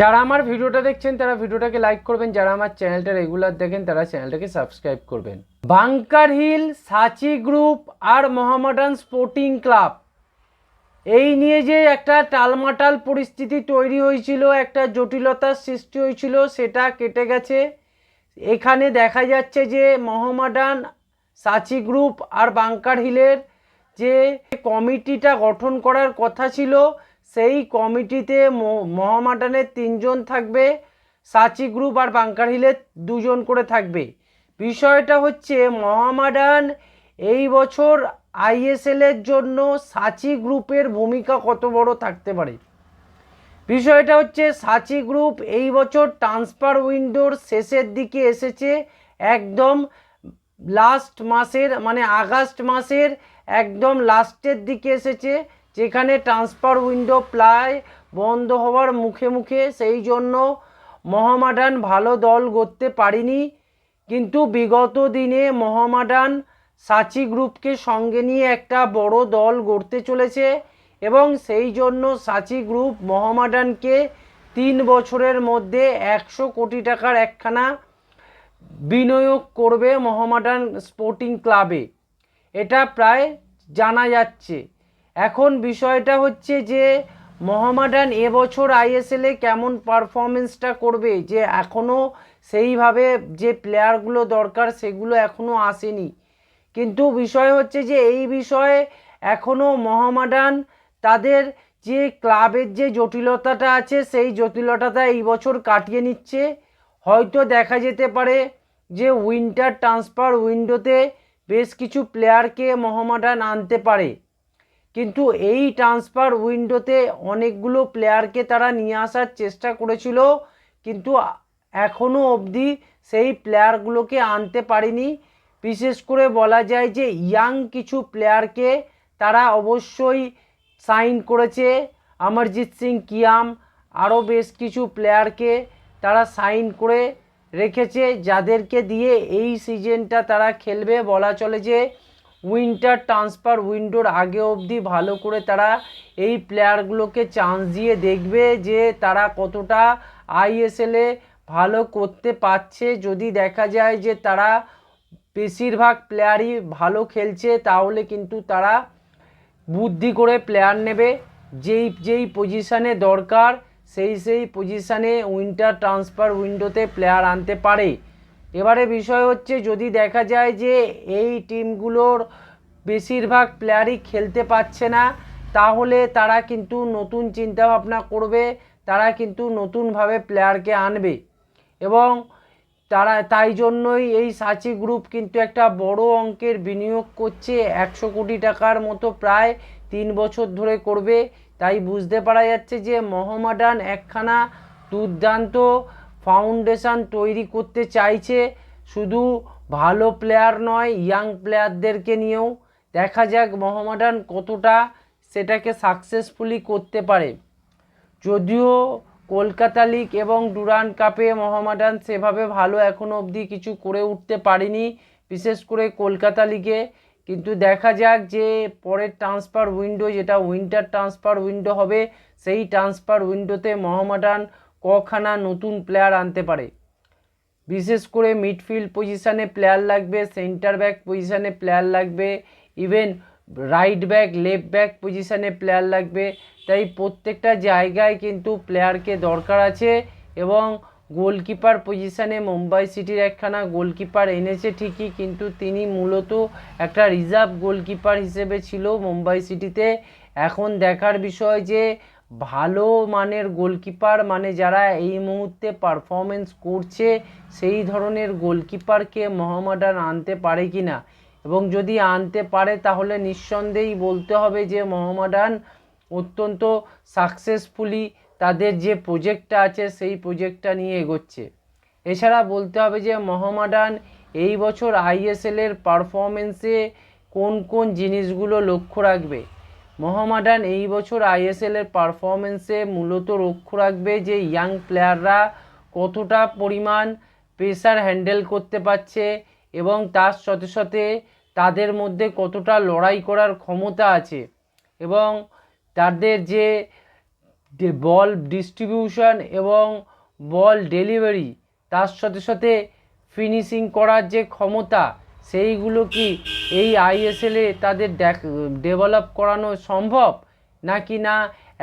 যারা আমার ভিডিওটা দেখছেন, তারা ভিডিওটাকে লাইক করবেন। যারা আমার চ্যানেলটা রেগুলার দেখেন, তারা চ্যানেলটাকে সাবস্ক্রাইব করবেন। বাংকার হিল সাচি গ্রুপ আর মোহামেডান স্পোর্টিং ক্লাব এই নিয়ে যে একটা টালমাটাল পরিস্থিতি তৈরি হয়েছিল, একটা জটিলতার সৃষ্টি হয়েছিল, সেটা কেটে গেছে। এখানে দেখা যাচ্ছে যে মোহামেডান সাচি গ্রুপ আর বাংকার হিলের যে কমিটিটা গঠন করার কথা ছিল সেই কমিটিতে মো- মোহামেডানের তিনজন থাকবে, সাচি গ্রুপ আর বাংকার হিলের দুজন করে থাকবে। বিষয়টা হচ্ছে মহামাডান এই বছর আইএসএলের জন্য সাচি গ্রুপের ভূমিকা কত বড় থাকতে পারে? বিষয়টা হচ্ছে সাচি গ্রুপ এই বছর ট্রান্সফার উইন্ডোর শেষের দিকে এসেছে একদম লাস্ট মাসের মানে আগস্ট মাসের একদম লাস্টের দিকে এসেছে। যেখানে ট্রান্সফার উইন্ডো প্রায় বন্ধ হওয়ার মুখে মুখে সেই জন্য মহামাডান ভালো দল গড়তে পারেনি। কিন্তু বিগত দিনে মহামাডান সাচি গ্রুপকে সঙ্গে নিয়ে একটা বড় দল গড়তে চলেছে এবং সেই জন্য সাচি গ্রুপ মহামাডানকে তিন বছরের মধ্যে একশো কোটি টাকার একখানা বিনিয়োগ করবে মহামাডান স্পোর্টিং ক্লাবে। এটা প্রায় জানা যাচ্ছে। এখন বিষয়টা হচ্ছে যে মোহামেডান এবছর আইএসএলে কেমন পারফরমেন্সটা করবে, যে এখনও সেইভাবে যে প্লেয়ারগুলো দরকার সেগুলো এখনও আসেনি। কিন্তু বিষয় হচ্ছে যে এই বিষয়ে এখনও মোহামেডান তাদের যে ক্লাবের যে জটিলতাটা আছে, সেই জটিলতাটা এই বছর কাটিয়ে নিচ্ছে। হয়তো দেখা যেতে পারে যে উইন্টার ট্রান্সফার উইন্ডোতে বেশ কিছু প্লেয়ারকে মোহামেডান আনতে পারে। কিন্তু এই ট্রান্সফার উইন্ডোতে অনেকগুলো প্লেয়ারকে তারা নিয়ে আসার চেষ্টা করেছিল, কিন্তু এখনও অবধি সেই প্লেয়ারগুলোকে আনতে পারেনি। বিশেষ করে বলা যায় যে ইয়াং কিছু প্লেয়ারকে তারা অবশ্যই সাইন করেছে। অমরজিৎ সিং, কিয়াম, আরও বেশ কিছু প্লেয়ারকে তারা সাইন করে রেখেছে, যাদেরকে দিয়ে এই সিজনটা তারা খেলবে। বলা চলে যে উইন্টার ট্রান্সফার উইন্ডোর আগে অবধি ভালো করে তারা এই প্লেয়ারগুলোকে চান্স দিয়ে দেখবে যে তারা কতটা আইএসএলে ভালো করতে পারছে। যদি দেখা যায় যে তারা বেশিরভাগ প্লেয়ারই ভালো খেলছে, তাহলে কিন্তু তারা বুদ্ধি করে প্লেয়ার নেবে। যেই যেই পজিশানে দরকার, সেই সেই পজিশানে উইন্টার ট্রান্সফার উইন্ডোতে প্লেয়ার আনতে পারে। এবারে বিষয় হচ্ছে, যদি দেখা যায় যে এই টিমগুলোর বেশিরভাগ প্লেয়ারই খেলতে পারছে না, তাহলে তারা কিন্তু নতুন চিন্তাভাবনা করবে, তারা কিন্তু নতুনভাবে প্লেয়ারকে আনবে। এবং তারা, তাই জন্যই এই সাচি গ্রুপ কিন্তু একটা বড় অঙ্কের বিনিয়োগ করছে, একশো কোটি টাকার মতো প্রায় তিন বছর ধরে করবে। তাই বুঝতে পারা যাচ্ছে যে মহমাডান একখানা দুর্দান্ত ফাউন্ডেশন তৈরি করতে চাইছে। শুধু ভালো প্লেয়ার নয় ইয়াং প্লেয়ারদেরকে নিয়েও। দেখা যাক মোহামেডান কতটা সেটাকে সাকসেসফুলি করতে পারে। যদিও কলকাতা লিগ এবং ডুরান্ড কাপে মোহামেডান সেভাবে ভালো এখনও অবধি কিছু করে উঠতে পারেনি, বিশেষ করে কলকাতা লিগে কিন্তু দেখা যাক যে পরের ট্রান্সফার উইন্ডো যেটা উইন্টার ট্রান্সফার উইন্ডো হবে, সেই ট্রান্সফার উইন্ডোতে মোহামেডান কখানা নতুন প্লেয়ার আনতে পারে। বিশেষ করে মিডফিল্ড পজিশানে প্লেয়ার লাগবে সেন্টার ব্যাক পজিশানে প্লেয়ার লাগবে even right back left back পজিশানে প্লেয়ার লাগবে। তাই প্রত্যেকটা জায়গায় কিন্তু প্লেয়ারকে দরকার আছে এবং গোলকিপার পজিশানে মুম্বাই সিটির একখানা গোলকিপার এনেছে ঠিকই, কিন্তু তিনি মূলত একটা রিজার্ভ গোলকিপার হিসেবে ছিল মুম্বাই সিটিতে। এখন দেখার বিষয় যে ভালো মানের গোলকিপার মানে যারা এই মুহূর্তে পারফরমেন্স করছে, সেই ধরনের গোলকিপারকে মোহামেডান আনতে পারে কি না এবং যদি আনতে পারে, তাহলে নিঃসন্দেহেই বলতে হবে যে মোহামেডান অত্যন্ত সাকসেসফুলি তাদের যে প্রজেক্টটা আছে, সেই প্রজেক্টটা নিয়ে এগোচ্ছে। এছাড়া বলতে হবে যে মোহামেডান এই বছর আইএসএলের পারফরমেন্সে কোন কোন জিনিসগুলো লক্ষ্য রাখবে? মোহামেডান এই বছর আইএসএলের পারফরমেন্সে মূলত লক্ষ্য রাখবে যে ইয়াং প্লেয়াররা কতটা পরিমাণ প্রেসার হ্যান্ডেল করতে পারছে এবং তার সাথে সাথে তাদের মধ্যে কতটা লড়াই করার ক্ষমতা আছে এবং তাদের যে বল ডিস্ট্রিবিউশন এবং বল ডেলিভারি তার সাথে সাথে ফিনিশিং করার যে ক্ষমতা সেইগুলো কি এই আইএসএলে তাদের ডেভেলপ করানো সম্ভব? নাকি না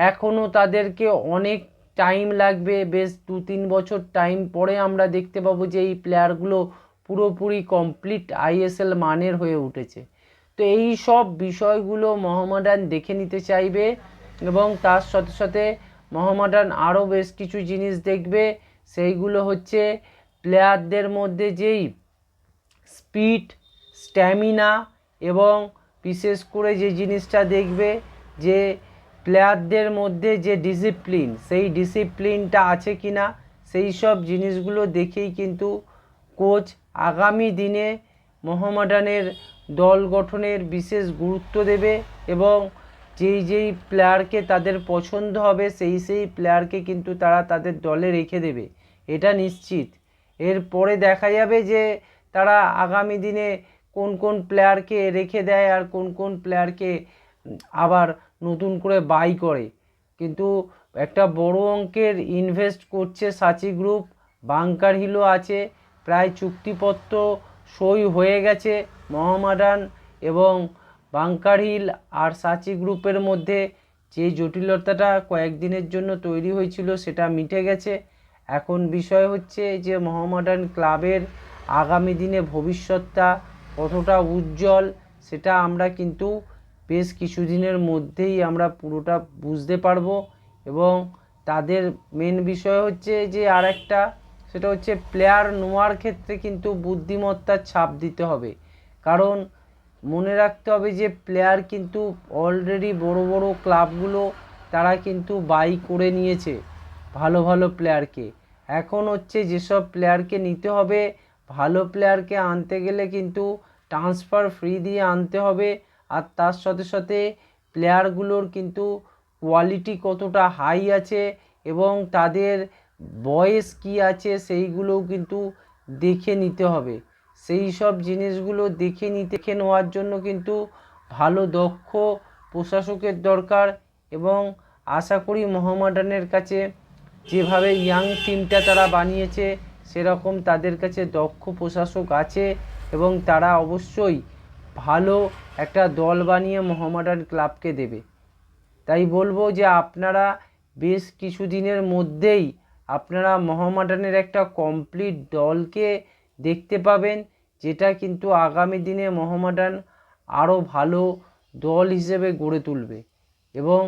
এখনও তাদেরকে অনেক টাইম লাগবে, বেশ দু তিন বছর টাইম পরে আমরা দেখতে পাবো যে এই প্লেয়ারগুলো পুরোপুরি কমপ্লিট আইএসএল মানের হয়ে উঠেছে। তো এই সব বিষয়গুলো মোহামেডান দেখে নিতে চাইবে এবং তার সাথে সাথে মোহামেডান আরও বেশ কিছু জিনিস দেখবে। সেইগুলো হচ্ছে প্লেয়ারদের মধ্যে যেই স্পিড, স্ট্যামিনা এবং বিশেষ করে যে জিনিসটা দেখবে যে প্লেয়ারদের মধ্যে যে ডিসিপ্লিন, সেই ডিসিপ্লিনটা আছে কি না সেই সব জিনিসগুলো দেখেই কিন্তু কোচ আগামী দিনে মোহামেডানের দল গঠনের বিশেষ গুরুত্ব দেবে এবং যেই যেই প্লেয়ারকে তাদের পছন্দ হবে, সেই সেই প্লেয়ারকে কিন্তু তারা তাদের দলে রেখে দেবে। এটা নিশ্চিত। এরপরে দেখা যাবে যে তারা আগামী দিনে কোন কোন প্লেয়ারকে রেখে দেয় আর কোন কোন প্লেয়ারকে আবার নতুন করে বাই করে। কিন্তু একটা বড় অঙ্কের ইনভেস্ট করছে সাচি গ্রুপ বাংকার হিলও আছে, প্রায় চুক্তিপত্র সই হয়ে গেছে মোহামেডান এবং বাংকার হিল আর সাচি গ্রুপের মধ্যে। যে জটিলতাটা কয়েকদিনের জন্য তৈরি হয়েছিল সেটা মিটে গেছে। এখন বিষয় হচ্ছে যে মোহামেডান ক্লাবের আগামী দিনে ভবিষ্যৎটা কতটা উজ্জ্বল, সেটা আমরা কিন্তু বেশ কিছুদিনের মধ্যেই আমরা পুরোটা বুঝতে পারব। এবং তাদের মেন বিষয় হচ্ছে যে আর একটা সেটা হচ্ছে প্লেয়ার নোয়ার ক্ষেত্রে কিন্তু বুদ্ধিমত্তার ছাপ দিতে হবে। কারণ মনে রাখতে হবে যে প্লেয়ার কিন্তু অলরেডি বড় বড় ক্লাবগুলো তারা কিন্তু বাই করে নিয়েছে ভালো ভালো প্লেয়ারকে এখন হচ্ছে যেসব প্লেয়ারকে নিতে হবে ভালো প্লেয়ারকে আনতে গেলে কিন্তু ট্রান্সফার ফ্রি দিয়ে আনতে হবে। আর তার সাথে সাথে প্লেয়ারগুলোর কিন্তু কোয়ালিটি কতটা হাই আছে এবং তাদের বয়স কি আছে সেইগুলোও কিন্তু দেখে নিতে হবে। সেই সব জিনিসগুলো দেখে নিতে নেওয়ার জন্য কিন্তু ভালো দক্ষ প্রশাসকের দরকার এবং আশা করি মোহামেডানের কাছে যেভাবে ইয়াং টিমটা তারা বানিয়েছে সেরকম তাদের কাছে দক্ষ প্রশাসক আছে এবং তারা অবশ্যই ভালো একটা দল বানিয়ে মোহামেডান ক্লাবকে দেবে। তাই বলব যে আপনারা বেশ কিছুদিনের মধ্যেই আপনারা মোহামেডানের একটা কমপ্লিট দলকে দেখতে পাবেন, যেটা কিন্তু আগামী দিনে মোহামেডান আরও ভালো দল হিসেবে গড়ে তুলবে। এবং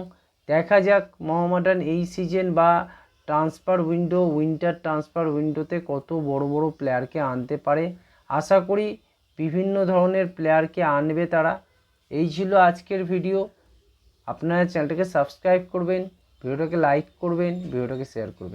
দেখা যাক মোহামেডান এই সিজন বা ট্রান্সফার উইন্ডো, উইন্টার ট্রান্সফার উইন্ডোতে কত বড় বড় প্লেয়ারকে আনতে পারে? আশা করি বিভিন্ন ধরনের প্লেয়ারকে আনবে তারা। এই ছিল আজকের ভিডিও। আপনারা চ্যানেলটাকে সাবস্ক্রাইব করবেন, ভিডিওটাকে লাইক করবেন, ভিডিওটাকে শেয়ার করবেন।